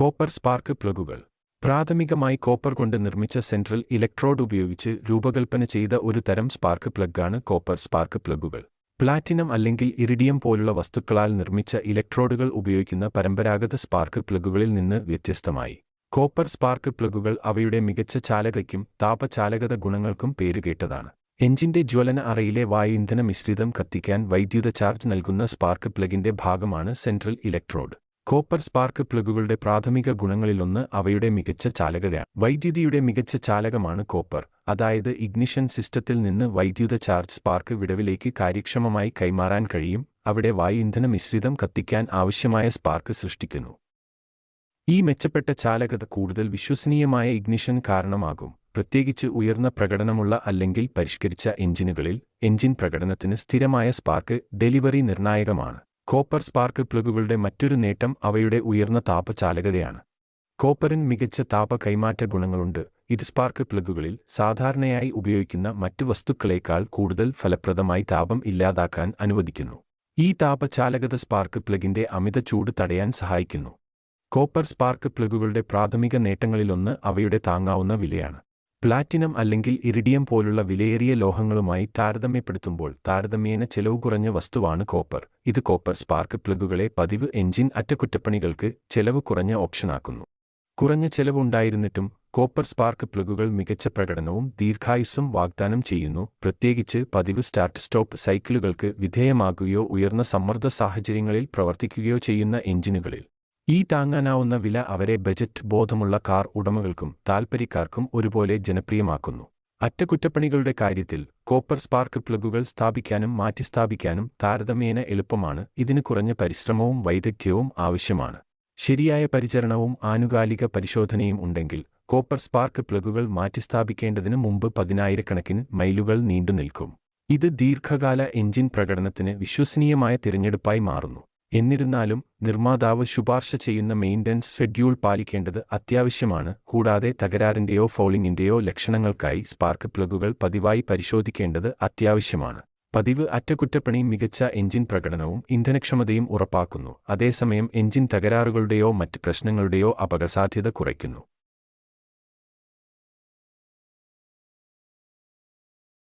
Copper spark പ്ലഗുകൾ. പ്രാഥമികമായി copper കൊണ്ട് നിർമ്മിച്ച സെൻട്രൽ ഇലക്ട്രോഡ് ഉപയോഗിച്ച് രൂപകൽപ്പന ചെയ്ത ഒരു തരം സ്പാർക്ക് പ്ലഗാണ് കോപ്പർ സ്പാർക്ക് പ്ലഗുകൾ. പ്ലാറ്റിനം അല്ലെങ്കിൽ ഇറിഡിയം പോലുള്ള വസ്തുക്കളാൽ നിർമ്മിച്ച ഇലക്ട്രോഡുകൾ ഉപയോഗിക്കുന്ന പരമ്പരാഗത സ്പാർക്ക് പ്ലഗുകളിൽ നിന്ന് വ്യത്യസ്തമായി. കോപ്പർ സ്പാർക്ക് പ്ലഗുകൾ അവയുടെ മികച്ച ചാലകയ്ക്കും താപചാലകത ഗുണങ്ങൾക്കും പേരുകേട്ടതാണ്. എഞ്ചിന്റെ ജ്വലന അറയിലെ വായു ഇന്ധന മിശ്രിതം കത്തിക്കാൻ വൈദ്യുത ചാർജ് നൽകുന്ന സ്പാർക്ക് പ്ലഗിന്റെ ഭാഗമാണ് സെൻട്രൽ ഇലക്ട്രോഡ്. കോപ്പർ സ്പാർക്ക് പ്ലഗുകളുടെ പ്രാഥമിക ഗുണങ്ങളിലൊന്ന് അവയുടെ മികച്ച ചാലകതയാണ്. വൈദ്യുതിയുടെ മികച്ച ചാലകമാണ് കോപ്പർ. അതായത് ഇഗ്നിഷൻ സിസ്റ്റത്തിൽ നിന്ന് വൈദ്യുത ചാർജ് സ്പാർക്ക് വിടവിലേക്ക് കാര്യക്ഷമമായി കൈമാറാൻ കഴിയും. അവിടെ വായു ഇന്ധന മിശ്രിതം കത്തിക്കാൻ ആവശ്യമായ സ്പാർക്ക് സൃഷ്ടിക്കുന്നു. ഈ മെച്ചപ്പെട്ട ചാലകത കൂടുതൽ വിശ്വസനീയമായ ഇഗ്നിഷൻ കാരണമാകും. പ്രത്യേകിച്ച് ഉയർന്ന പ്രകടനമുള്ള അല്ലെങ്കിൽ പരിഷ്കരിച്ച എഞ്ചിനുകളിൽ എഞ്ചിൻ പ്രകടനത്തിന് സ്ഥിരമായ സ്പാർക്ക് ഡെലിവറി നിർണായകമാണ്. കോപ്പർ സ്പാർക്ക് പ്ലഗുകളുടെ മറ്റൊരു നേട്ടം അവയുടെ ഉയർന്ന താപചാലകതയാണ്. കോപ്പറിന് മികച്ച താപ കൈമാറ്റ ഗുണങ്ങളുണ്ട്. ഇത് സ്പാർക്ക് പ്ലഗുകളിൽ സാധാരണയായി ഉപയോഗിക്കുന്ന മറ്റ് വസ്തുക്കളേക്കാൾ കൂടുതൽ ഫലപ്രദമായി താപം ഇല്ലാതാക്കാൻ അനുവദിക്കുന്നു. ഈ താപചാലകത സ്പാർക്ക് പ്ലഗിന്റെ അമിത ചൂട് തടയാൻ സഹായിക്കുന്നു. കോപ്പർ സ്പാർക്ക് പ്ലഗുകളുടെ പ്രാഥമിക നേട്ടങ്ങളിലൊന്ന് അവയുടെ താങ്ങാവുന്ന വിലയാണ്. പ്ലാറ്റിനം അല്ലെങ്കിൽ ഇറിഡിയം പോലുള്ള വിലയേറിയ ലോഹങ്ങളുമായി താരതമ്യപ്പെടുത്തുമ്പോൾ താരതമ്യേന ചെലവ് കുറഞ്ഞ വസ്തുവാണ് കോപ്പർ. ഇത് കോപ്പർ സ്പാർക്ക് പ്ലഗുകളെ പതിവ് എഞ്ചിൻ അറ്റകുറ്റപ്പണികൾക്ക് ചെലവ് കുറഞ്ഞ ഓപ്ഷനാക്കുന്നു. കുറഞ്ഞ ചെലവുണ്ടായിരുന്നിട്ടും കോപ്പർ സ്പാർക്ക് പ്ലഗുകൾ മികച്ച പ്രകടനവും ദീർഘായുസ്സും വാഗ്ദാനം ചെയ്യുന്നു. പ്രത്യേകിച്ച് പതിവ് സ്റ്റാർട്ട് സ്റ്റോപ്പ് സൈക്കിളുകൾക്ക് വിധേയമാകുകയോ ഉയർന്ന സമ്മർദ്ദ സാഹചര്യങ്ങളിൽ പ്രവർത്തിക്കുകയോ ചെയ്യുന്ന എഞ്ചിനുകളിൽ ഈ താങ്ങാനാവുന്ന വില അവരെ ബജറ്റ് ബോധമുള്ള കാർ ഉടമകൾക്കും താൽപ്പര്യക്കാർക്കും ഒരുപോലെ ജനപ്രിയമാക്കുന്നു. അറ്റകുറ്റപ്പണികളുടെ കാര്യത്തിൽ കോപ്പർ സ്പാർക്ക് പ്ലഗുകൾ സ്ഥാപിക്കാനും മാറ്റിസ്ഥാപിക്കാനും താരതമ്യേന എളുപ്പമാണ്. ഇതിന് കുറഞ്ഞ പരിശ്രമവും വൈദഗ്ധ്യവും ആവശ്യമാണ്. ശരിയായ പരിചരണവും ആനുകാലിക പരിശോധനയും ഉണ്ടെങ്കിൽ കോപ്പർ സ്പാർക്ക് പ്ലഗുകൾ മാറ്റിസ്ഥാപിക്കേണ്ടതിന് മുമ്പ് പതിനായിരക്കണക്കിന് മൈലുകൾ നീണ്ടുനിൽക്കും. ഇത് ദീർഘകാല എഞ്ചിൻ പ്രകടനത്തിന് വിശ്വസനീയമായ തിരഞ്ഞെടുപ്പായി മാറുന്നു. എന്നിരുന്നാലും നിർമ്മാതാവ് ശുപാർശ ചെയ്യുന്ന മെയിന്റനൻസ് ഷെഡ്യൂൾ പാലിക്കേണ്ടത് അത്യാവശ്യമാണ് കൂടാതെ തകരാറിന്റെയോ ഫോളിങ്ങിന്റെയോ ലക്ഷണങ്ങൾക്കായി സ്പാർക്ക് പ്ലഗുകൾ പതിവായി പരിശോധിക്കേണ്ടത് അത്യാവശ്യമാണ്. പതിവ് അറ്റകുറ്റപ്പണി മികച്ച എഞ്ചിൻ പ്രകടനവും ഇന്ധനക്ഷമതയും ഉറപ്പാക്കുന്നു അതേസമയം എഞ്ചിൻ തകരാറുകളുടെയോ മറ്റ് പ്രശ്നങ്ങളുടെയോ അപകടസാധ്യത കുറയ്ക്കുന്നു.